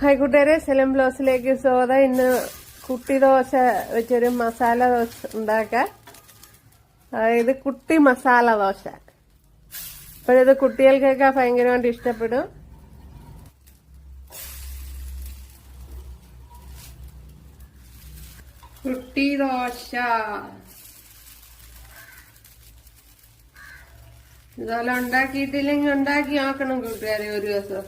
Hi കൂട്ടുകാരെ സെലം ബ്ലോസിലേക്ക് സ്വാഗതം. ഇന്ന് കുട്ടി ദോശ വെച്ചൊരു മസാല ദോശ ഉണ്ടാക്കാം അതായത് കുട്ടി മസാല ദോശ. അപ്പോഴിത് കുട്ടികൾക്കൊക്കെ ഭയങ്കരമായിട്ട് ഇഷ്ടപ്പെടും. കുട്ടി ദോശ. ഇതുപോലെ ഉണ്ടാക്കിയിട്ടില്ലെങ്കിൽ ഉണ്ടാക്കി നോക്കണം കൂട്ടുകാരെ ഒരു ദിവസം.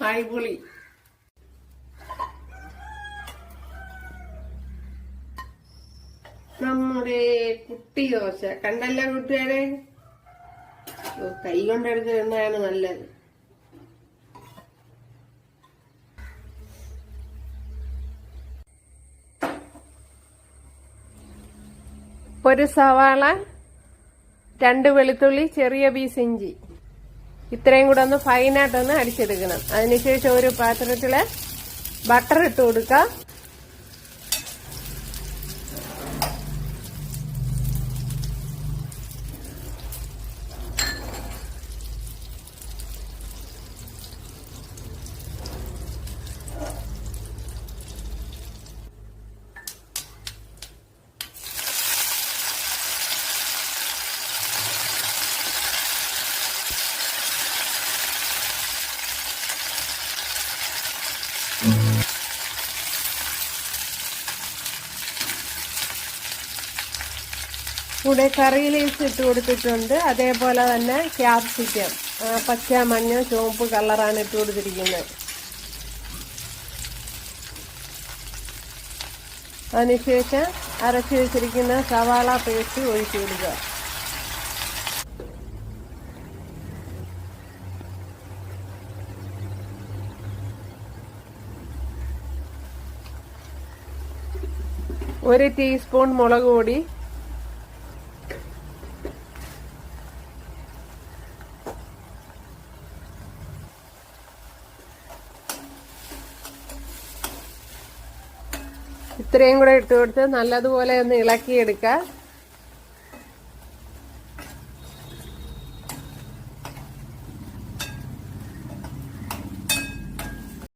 അടിപൊളി നമ്മുടെ കുട്ടി ദോശ. കണ്ടല്ല കൂട്ടുകാരെ കൈ കൊണ്ടെടുത്ത് തന്നെയാണ് നല്ലത്. ഒരു സവാള രണ്ട് വെളുത്തുള്ളി ചെറിയ പീസ് ഇഞ്ചി. ഇത്രയും കൂടെ ഒന്ന് ഫൈനായിട്ടൊന്ന് അടിച്ചെടുക്കണം അതിനുശേഷം ഒരു പാത്രത്തിൽ ബട്ടർ ഇട്ട് കൊടുക്കുക കൂടെ കറി ലീവ്സ് ഇട്ട് കൊടുത്തിട്ടുണ്ട്. അതേപോലെ തന്നെ ക്യാപ്സിക്കം പച്ച മഞ്ഞ ചുവപ്പ് കളറാണ് ഇട്ട് കൊടുത്തിരിക്കുന്നത്. അതിനുശേഷം അരച്ചു വെച്ചിരിക്കുന്ന സവാള പേസ്റ്റ് ഒഴിച്ചു കൊടുക്കുക. ഒരു ടീസ്പൂൺ മുളക് പൊടി ഇത്രയും കൂടെ ഇട്ട് കൊടുത്ത് നല്ലതുപോലെ ഒന്ന് ഇളക്കിയെടുക്കുക